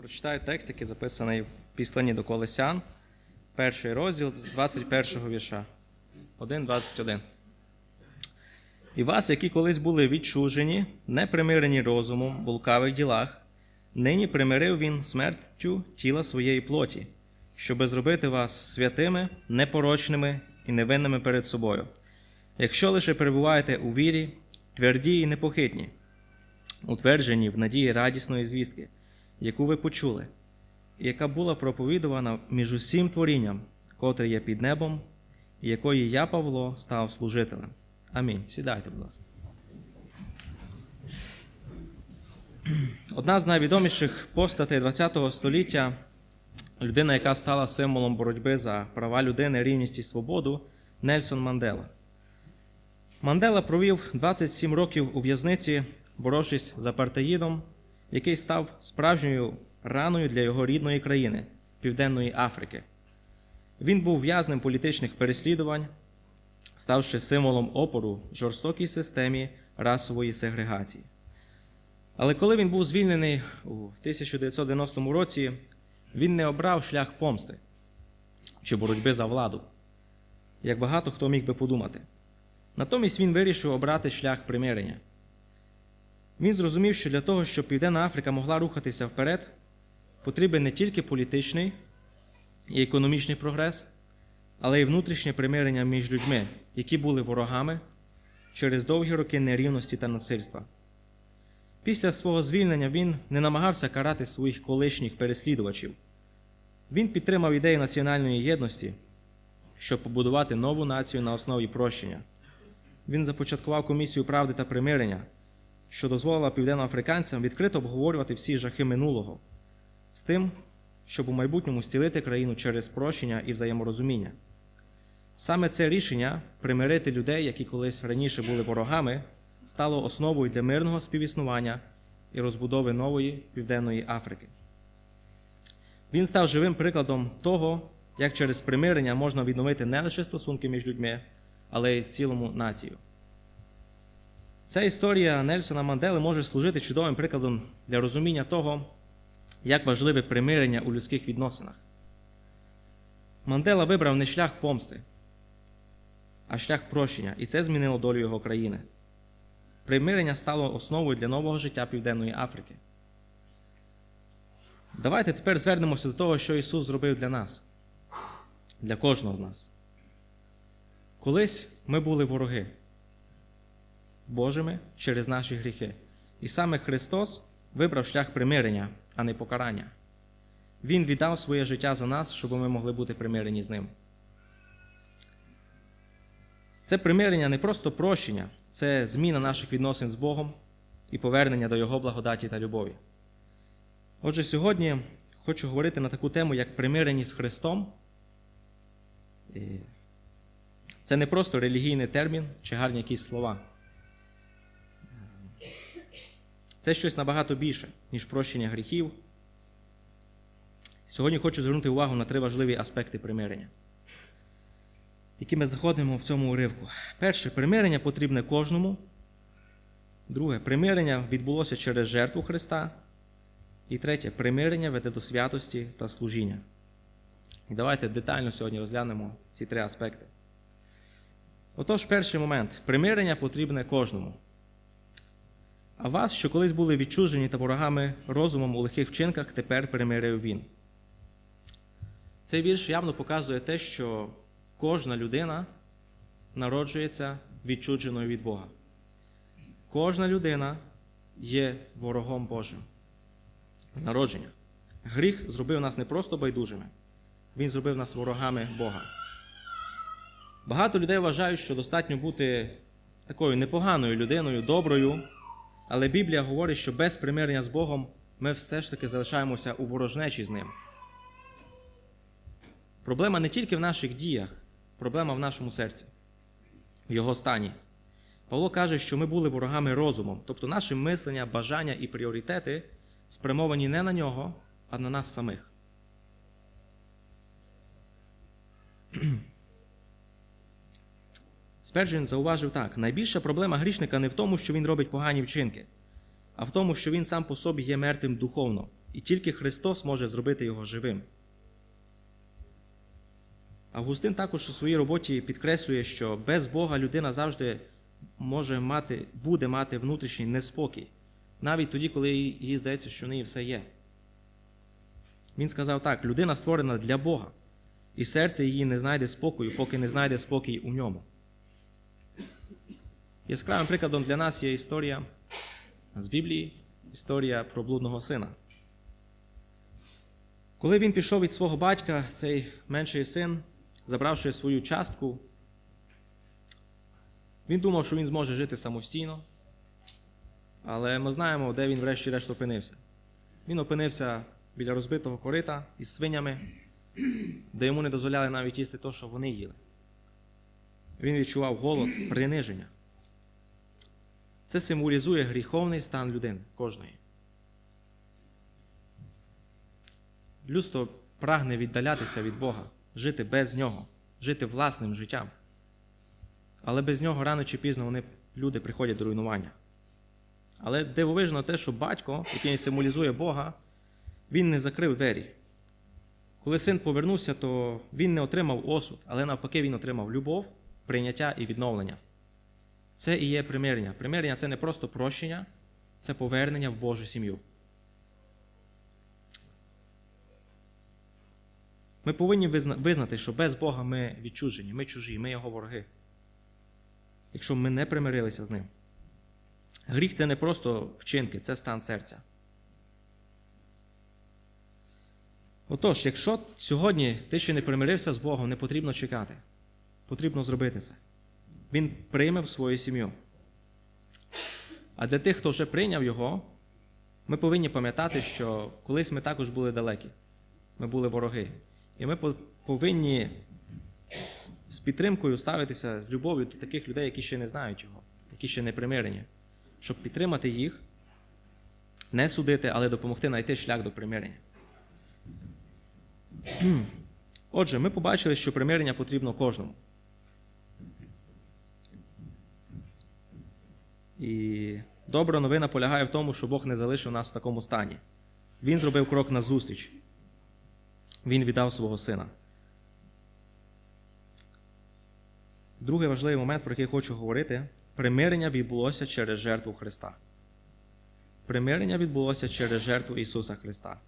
Прочитаю текст, який записаний в післанні до Колесян, перший розділ з 21 вірша. 1.21. І вас, які колись були відчужені, не примирені розумом в лукавих ділах, нині примирив він смертю тіла своєї плоті, щоби зробити вас святими, непорочними і невинними перед собою. Якщо лише перебуваєте у вірі, тверді і непохитні, утверджені в надії радісної звістки, яку ви почули, і яка була проповідувана між усім творінням, котре є під небом, і якої я, Павло, став служителем. Амінь. Сідайте, будь ласка. Одна з найвідоміших постатей ХХ століття, людина, яка стала символом боротьби за права людини, рівність і свободу, Нельсон Мандела. Мандела провів 27 років у в'язниці, боровшись з апартеїдом, який став справжньою раною для його рідної країни Південної Африки. Він був в'язнем політичних переслідувань, ставши символом опору жорстокій системі расової сегрегації. Але коли він був звільнений у 1990 році, він не обрав шлях помсти чи боротьби за владу, як багато хто міг би подумати. Натомість він вирішив обрати шлях примирення. Він зрозумів, що для того, щоб Південна Африка могла рухатися вперед, потрібен не тільки політичний і економічний прогрес, але й внутрішнє примирення між людьми, які були ворогами через довгі роки нерівності та насильства. Після свого звільнення він не намагався карати своїх колишніх переслідувачів. Він підтримав ідею національної єдності, щоб побудувати нову націю на основі прощення. Він започаткував комісію правди та примирення, що дозволила південноафриканцям відкрито обговорювати всі жахи минулого з тим, щоб у майбутньому стілити країну через прощення і взаєморозуміння. Саме це рішення примирити людей, які колись раніше були ворогами, стало основою для мирного співіснування і розбудови нової Південної Африки. Він став живим прикладом того, як через примирення можна відновити не лише стосунки між людьми, але й цілому націю. Ця історія Нельсона Мандели може служити чудовим прикладом для розуміння того, як важливе примирення у людських відносинах. Мандела вибрав не шлях помсти, а шлях прощення, і це змінило долю його країни. Примирення стало основою для нового життя Південної Африки. Давайте тепер звернемося до того, що Ісус зробив для нас, для кожного з нас. Колись ми були вороги Божими через наші гріхи. І саме Христос вибрав шлях примирення, а не покарання. Він віддав своє життя за нас, щоб ми могли бути примирені з ним. Це примирення не просто прощення, це зміна наших відносин з Богом і повернення до Його благодаті та любові. Отже, сьогодні хочу говорити на таку тему, як примиреність з Христом. Це не просто релігійний термін чи гарні якісь слова. Це щось набагато більше, ніж прощення гріхів. Сьогодні хочу звернути увагу на три важливі аспекти примирення, які ми знаходимо в цьому уривку. Перше, примирення потрібне кожному. Друге, примирення відбулося через жертву Христа. І третє, примирення веде до святості та служіння. І давайте детально сьогодні розглянемо ці три аспекти. Отож, перший момент примирення потрібне кожному. А вас, що колись були відчужені та ворогами розумом у лихих вчинках, тепер примирив він. Цей вірш явно показує те, що кожна людина народжується відчудженою від Бога. Кожна людина є ворогом Божим. Народження. Гріх зробив нас не просто байдужими, він зробив нас ворогами Бога. Багато людей вважають, що достатньо бути такою непоганою людиною, доброю. Але Біблія говорить, що без примирення з Богом ми все ж таки залишаємося у ворожнечі з ним. Проблема не тільки в наших діях, проблема в нашому серці, в його стані. Павло каже, що ми були ворогами розумом, тобто наше мислення, бажання і пріоритети спрямовані не на нього, а на нас самих. Сперджен зауважив так: найбільша проблема грішника не в тому, що він робить погані вчинки, а в тому, що він сам по собі є мертвим духовно, і тільки Христос може зробити його живим. Августин також у своїй роботі підкреслює, що без Бога людина завжди може мати, буде мати внутрішній неспокій, навіть тоді, коли їй здається, що в неї все є. Він сказав так: людина створена для Бога, і серце її не знайде спокою, поки не знайде спокій у ньому. Яскравим прикладом для нас є історія з Біблії, історія про блудного сина. Коли він пішов від свого батька, цей менший син, забравши свою частку, він думав, що він зможе жити самостійно, але ми знаємо, де він врешті-решт опинився. Він опинився біля розбитого корита із свинями, де йому не дозволяли навіть їсти те, що вони їли. Він відчував голод, приниження. Це символізує гріховний стан людини кожної. Людство прагне віддалятися від Бога, жити без нього, жити власним життям. Але без нього рано чи пізно вони, люди приходять до руйнування. Але дивовижно те, що батько, який символізує Бога, він не закрив двері. Коли син повернувся, то він не отримав осуд, але навпаки, він отримав любов, прийняття і відновлення. Це і є примирення. Примирення це не просто прощення, це повернення в Божу сім'ю. Ми повинні визнати, що без Бога ми відчужені, ми чужі, ми його вороги. Якщо ми не примирилися з ним. Гріх це не просто вчинки, це стан серця. Отож, якщо сьогодні ти ще не примирився з Богом, не потрібно чекати. Потрібно зробити це. Він прийме в свою сім'ю. А для тих, хто вже прийняв його, ми повинні пам'ятати, що колись ми також були далекі. Ми були вороги. І ми повинні з підтримкою ставитися з любов'ю до таких людей, які ще не знають його, які ще не примирені, щоб підтримати їх, не судити, але допомогти знайти шлях до примирення. Отже, ми побачили, що примирення потрібно кожному. І добра новина полягає в тому, що Бог не залишив нас в такому стані. Він зробив крок назустріч. Він віддав свого сина. Другий важливий момент, про який хочу говорити, примирення відбулося через жертву Христа. Примирення відбулося через жертву Ісуса Христа.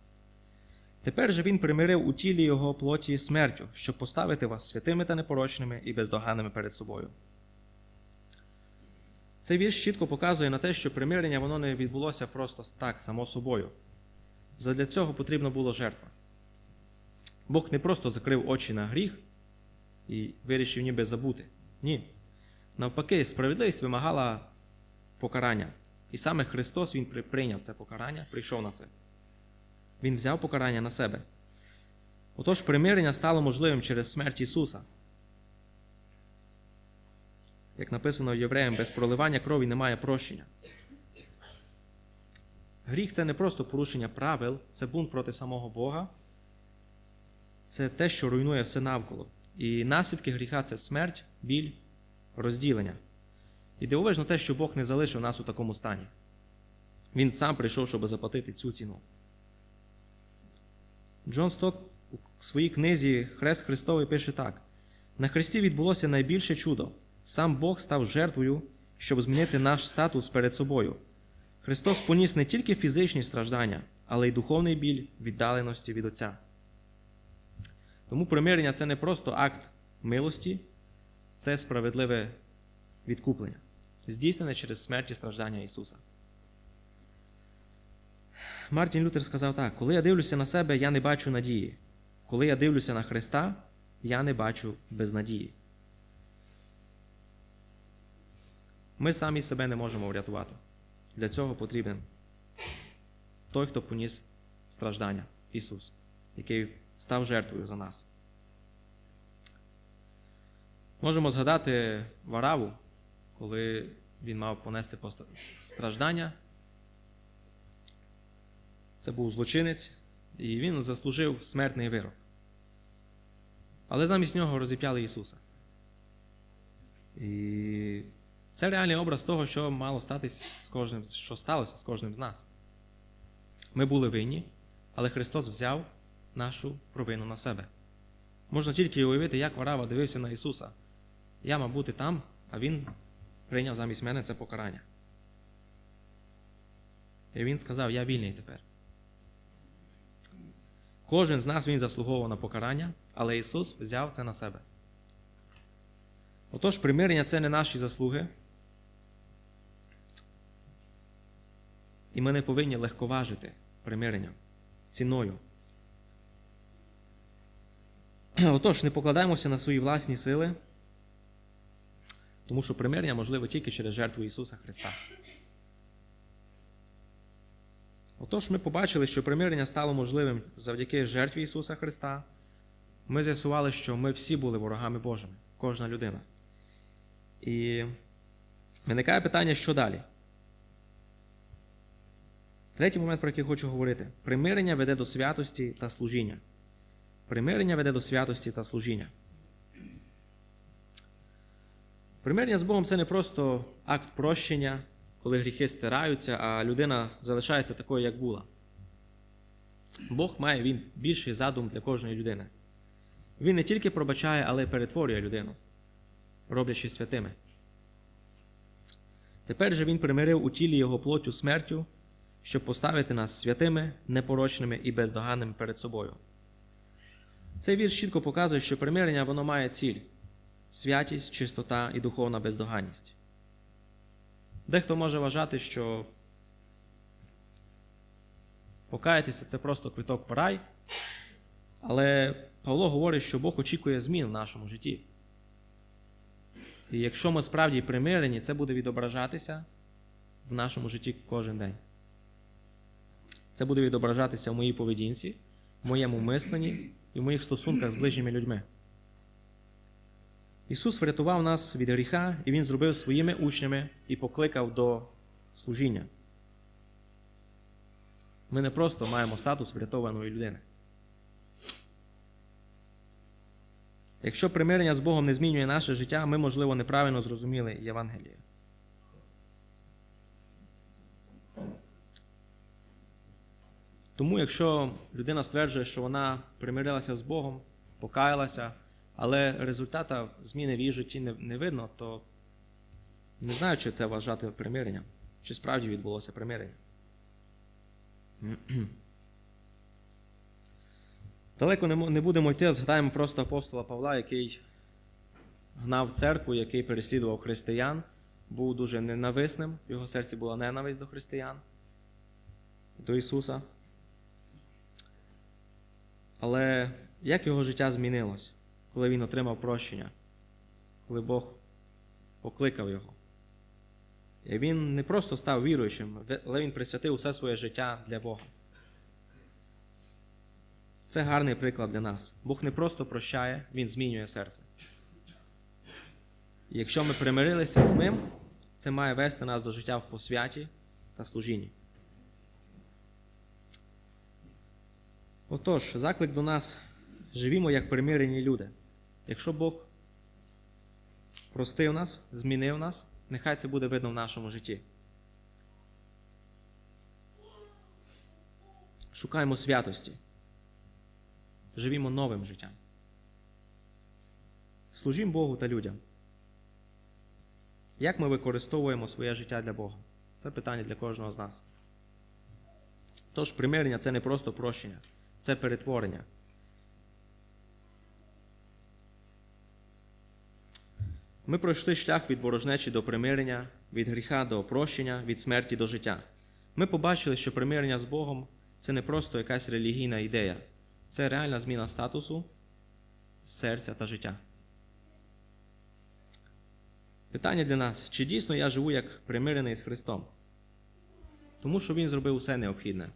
Тепер же Він примирив у тілі Його плоті смертю, щоб поставити вас святими та непорочними і бездоганними перед собою. Цей вірш чітко показує на те, що примирення воно не відбулося просто так, само собою. Задля цього потрібна була жертва. Бог не просто закрив очі на гріх і вирішив ніби забути. Ні. Навпаки, справедливість вимагала покарання. І саме Христос Він прийняв це покарання, прийшов на це. Він взяв покарання на себе. Отож, примирення стало можливим через смерть Ісуса. Як написано Євреям, без проливання крові немає прощення. Гріх це не просто порушення правил, це бунт проти самого Бога. Це те, що руйнує все навколо. І наслідки гріха це смерть, біль, розділення. І дивовижно те, що Бог не залишив нас у такому стані. Він сам прийшов, щоб заплатити цю ціну. Джон Сток у своїй книзі Хрест Христовий пише так: на Христі відбулося найбільше чудо. Сам Бог став жертвою, щоб змінити наш статус перед собою. Христос поніс не тільки фізичні страждання, але й духовний біль віддаленості від Отця. Тому примирення це не просто акт милості, це справедливе відкуплення, здійснене через смерть і страждання Ісуса. Мартін Лютер сказав так: коли я дивлюся на себе, я не бачу надії. Коли я дивлюся на Христа, я не бачу безнадії. Ми самі себе не можемо врятувати. Для цього потрібен той, хто поніс страждання Ісус, який став жертвою за нас. Можемо згадати Вараву, коли він мав понести страждання. Це був злочинець, і він заслужив смертний вирок. Але замість нього розіп'яли Ісуса. І це реальний образ того, що мало статись з кожним, що сталося з кожним з нас. Ми були винні, але Христос взяв нашу провину на себе. Можна тільки уявити, як Варава дивився на Ісуса. Я мав бути там, а Він прийняв замість мене це покарання. І він сказав: Я вільний тепер. Кожен з нас він заслуговував на покарання, але Ісус взяв це на себе. Отож, примирення це не наші заслуги. І ми не повинні легковажити примирення ціною. Отож, не покладаємося на свої власні сили, тому що примирення можливо тільки через жертву Ісуса Христа. Отож, ми побачили, що примирення стало можливим завдяки жертві Ісуса Христа. Ми з'ясували, що ми всі були ворогами Божими, кожна людина. І виникає питання, що далі? Третій момент, про який хочу говорити: примирення веде до святості та служіння. Примирення веде до святості та служіння. Примирення з Богом це не просто акт прощення, коли гріхи стираються, а людина залишається такою, як була. Бог має він більший задум для кожної людини. Він не тільки пробачає, але й перетворює людину, роблячи святими. Тепер же він примирив у тілі його плоттю смертю, щоб поставити нас святими, непорочними і бездоганними перед собою. Цей вірш чітко показує, що примирення воно має ціль святість, чистота і духовна бездоганність. Дехто може вважати, що покаятися це просто квиток в рай, але Павло говорить, що Бог очікує змін в нашому житті. І якщо ми справді примирені, це буде відображатися в нашому житті кожен день. Це буде відображатися в моїй поведінці, в моєму мисленні і в моїх стосунках з ближніми людьми. Ісус врятував нас від гріха, і Він зробив своїми учнями і покликав до служіння. Ми не просто маємо статус врятованої людини. Якщо примирення з Богом не змінює наше життя, ми, можливо, неправильно зрозуміли Євангеліє. Тому, якщо людина стверджує, що вона примирилася з Богом, покаялася, але результата зміни в її житті не, не видно, то не знаю, чи це вважати примиренням, чи справді відбулося примирення. Далеко не, будемо йти, згадаємо просто апостола Павла, який гнав церкву, який переслідував християн, був дуже ненависним, в його серці була ненависть до християн, до Ісуса. Але як його життя змінилось, коли він отримав прощення, коли Бог покликав його? І він не просто став віруючим, але він присвятив усе своє життя для Бога. Це гарний приклад для нас. Бог не просто прощає, Він змінює серце. І якщо ми примирилися з ним, це має вести нас до життя в посвяті та служінні. Отож, заклик до нас живімо як примирені люди. Якщо Бог простив нас, змінив нас, нехай це буде видно в нашому житті. Шукаємо святості. Живімо новим життям. Служімо Богу та людям. Як ми використовуємо своє життя для Бога? Це питання для кожного з нас. Тож примирення це не просто прощення, це перетворення. Ми пройшли шлях від ворожнечі до примирення, від гріха до прощення, від смерті до життя. Ми побачили, що примирення з Богом це не просто якась релігійна ідея, це реальна зміна статусу, серця та життя. Питання для нас: чи дійсно я живу як примирений з Христом? Тому що Він зробив усе необхідне.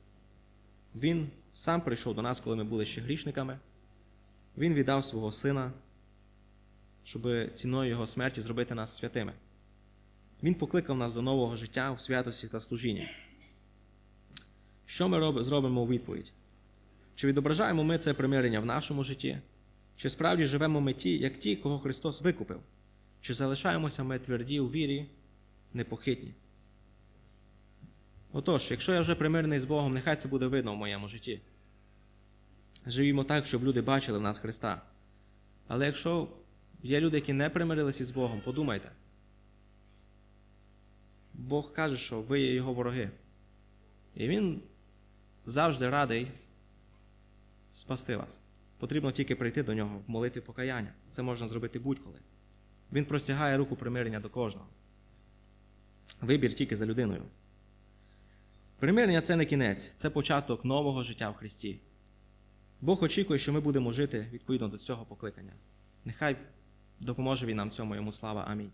Він сам прийшов до нас, коли ми були ще грішниками. Він віддав свого сина, щоб ціною його смерті зробити нас святими. Він покликав нас до нового життя у святості та служінні. Що ми роб- зробимо у відповідь? Чи відображаємо ми це примирення в нашому житті? Чи справді живемо ми ті, як ті, кого Христос викупив? Чи залишаємося ми тверді у вірі, непохитні? Отож, якщо я вже примирений з Богом, нехай це буде видно в моєму житті. живімо так, щоб люди бачили в нас Христа. Але якщо є люди, які не примирилися з Богом, подумайте. Бог каже, що ви є його вороги. І Він завжди радий спасти вас. Потрібно тільки прийти до нього в молитві покаяння. Це можна зробити будь-коли. Він простягає руку примирення до кожного. Вибір тільки за людиною. Примирення це не кінець, це початок нового життя в Христі. Бог очікує, що ми будемо жити відповідно до цього покликання. Нехай допоможе він нам цьому йому слава. Амінь.